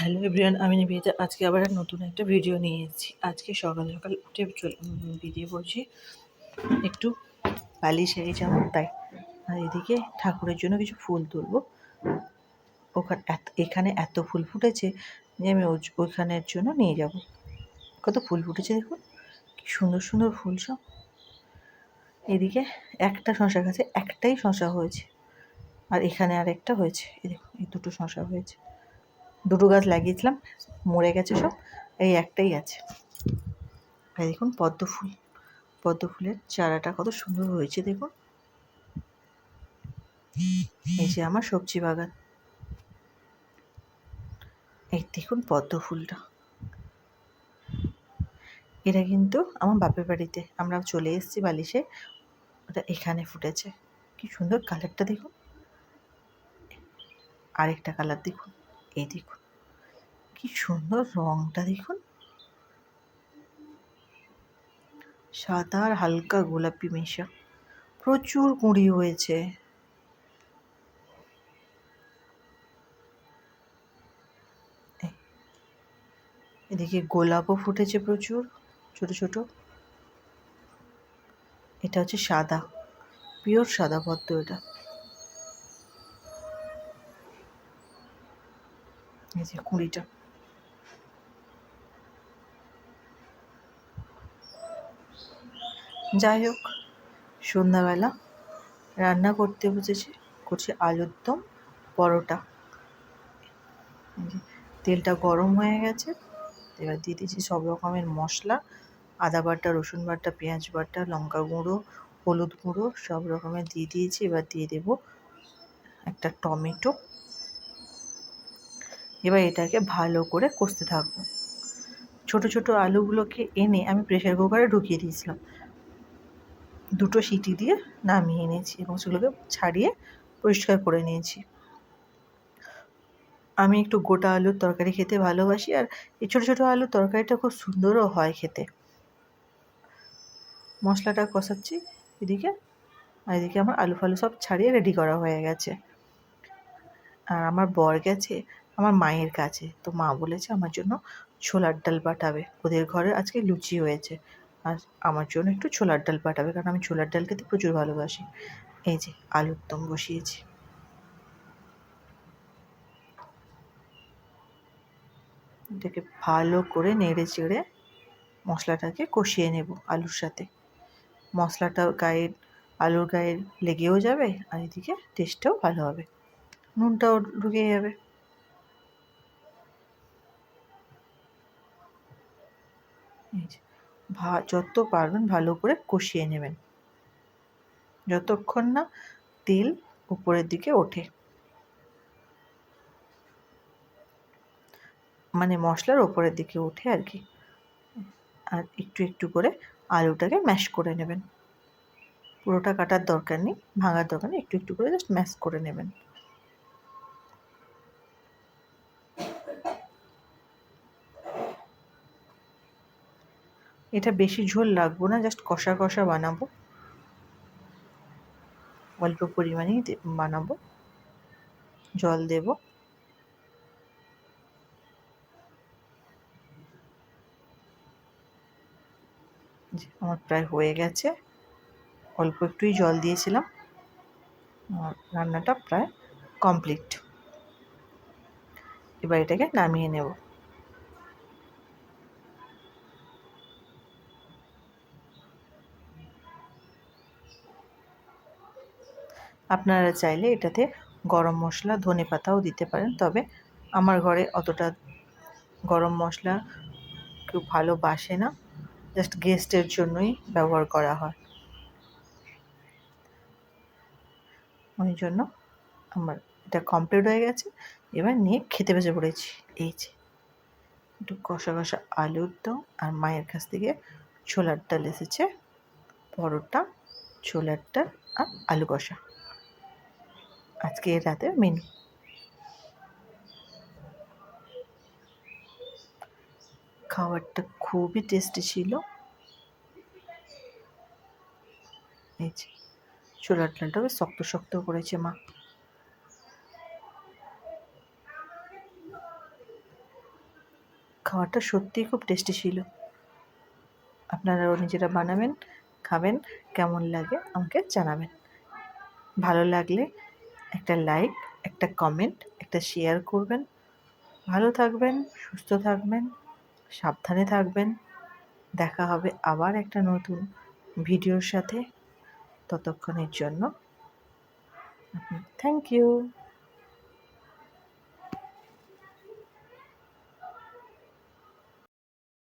Hello everyone, আমি নিবেদিতা। আজকে আবার নতুন একটা ভিডিও নিয়ে এসেছি। আজকে সকাল সকাল উঠে বেরিয়ে পড়ছি। একটু বালি সেরে যাব তাই। আর এদিকে ঠাকুরের জন্য কিছু ফুল তুলবো। ওখানে এত এখানে এত ফুল ফুটেছে যে আমি ওই- ওইখানের জন্য নিয়ে যাব। কত ফুল ফুটেছে দেখুন। কি সুন্দর সুন্দর ফুল সব। এদিকে একটা শশা গাছে একটাই শশা হয়েছে। আর এখানে আরেকটা হয়েছে। এই দেখুন, এই দুটো শশা হয়েছে। দুটো গাছ লাগিয়েছিলাম, মরে গেছে সব, এই একটাই আছে। এই দেখুন পদ্ম ফুল, পদ্ম ফুলের চারাটা কত সুন্দর হয়েছে দেখুন। এই যে আমার সবজি বাগান। এই দেখুন পদ্ম ফুলটা। এটা কিন্তু আমার বাপের বাড়িতে, আমরা চলে এসেছি বালিশে, ওটা এখানে ফুটেছে। কি সুন্দর কালারটা দেখুন। আরেকটা কালার দেখুন, এই দেখুন। কি সুন্দর রংটা দেখুন। সাদা আর হালকা গোলাপি মেশা। প্রচুর কুঁড়ি হয়েছে। এদিকে গোলাপও ফুটেছে প্রচুর, ছোট ছোট। এটা হচ্ছে সাদা, পিওর সাদা পদ্ম এটা। যে কুঁড়িটা। যাই হোক, সন্ধ্যাবেলা রান্না করতে বসেছি, করছি আলুর দম, পরোটা। তেলটা গরম হয়ে গেছে, এবার দিয়ে দিয়েছি সব রকমের মশলা, আদা বাটা, রসুন বাটা, পেঁয়াজ বাটা, লঙ্কা গুঁড়ো, হলুদ গুঁড়ো, সব রকমের দিয়ে দিয়েছি। এবার দিয়ে দেবো একটা টমেটো। এবার এটাকে ভালো করে কষতে থাকব। ছোট ছোট আলুগুলোকে এনে আমি প্রেশার কুকারে ঢুকিয়ে দিয়েছিলাম। দুটো সিটি দিয়ে নামিয়ে নিয়েছি এবং সেগুলোকে ছাড়িয়ে পরিষ্কার করে নিয়েছি। আমি একটু গোটা আলুর তরকারি খেতে ভালোবাসি আর এই ছোটো ছোটো আলুর তরকারিটা খুব সুন্দরও হয় খেতে। মশলাটা কষাচ্ছি, এদিকে আর এদিকে আমার আলু ফালু সব ছাড়িয়ে রেডি করা হয়ে গেছে। আর আমার বর গেছে, আমার মায়ের কাছে। তো মা বলেছে আমার জন্য ছোলার ডাল পাঠাবে। ওদের ঘরে আজকে লুচি হয়েছে। আর আমার জন্য একটু ছোলার ডাল পাঠাবে, কারণ আমি ছোলার ডাল খেতে প্রচুর ভালোবাসি। এই যে, আলুর দম বসিয়েছি। এটাকে ভালো করে নেড়ে চেড়ে মশলাটাকে কষিয়ে নেব আলুর সাথে। মশলাটা গায়ে, আলুর গায়ে লেগেও যাবে আর এদিকে টেস্টটাও ভালো হবে। নুনটাও ঢুকে যাবে। এই যে। ভা, যত পারবেন ভালো করে কষিয়ে নেবেন। যতক্ষণ না তেল উপরের দিকে ওঠে। মানে মশলার ওপরের দিকে ওঠে আর কি। আর একটু একটু করে আলুটাকে ম্যাশ করে নেবেন। পুরোটা কাটার দরকার নেই, ভাঙার দরকার নেই, একটু একটু করে জাস্ট ম্যাশ করে নেবেন। এটা বেশি ঝোল লাগবো না জাস্ট কষা কষা বানাবো। অল্প পরিমাণেই বানাবো। জল দেব। আমার প্রায় হয়ে গেছে। অল্প একটুই জল দিয়েছিলাম। রান্নাটা প্রায় কমপ্লিট। এবার এটাকে নামিয়ে নেব। আপনারা চাইলে এটাতে গরম মশলা, ধনে পাতাও দিতে পারেন। তবে আমার ঘরে অতটা গরম মশলা কেউ ভালো বাসে না। জাস্ট গেস্টের জন্যই ব্যবহার করা হয়। ওই জন্য আমার এটা কমপ্লিট হয়ে গেছে। এবার নিয়ে খেতে বসে পড়েছি। এই যে, একটু কষা কষা আলুর দম আর মায়ের কাছ থেকে ছোলার ডাল এসেছে। পরোটা, ছোলার ডাল আর আলু কষা। আজকে রাতের মেনু খাবারটা খুবই টেস্টি ছিল। এই যে ছোলার ডালটা বেশ শক্ত শক্ত করেছে মা। খাবারটা সত্যিই খুব টেস্টি ছিল। আপনারাও নিজেরা বানাবেন, খাবেন, কেমন লাগে আমাকে জানাবেন। ভালো লাগলে একটা লাইক একটা কমেন্ট একটা শেয়ার করবেন। ভালো থাকবেন, সুস্থ থাকবেন, সাবধানে থাকবেন। দেখা হবে আবার একটা নতুন ভিডিওর সাথে। ততক্ষণের জন্য থ্যাংক ইউ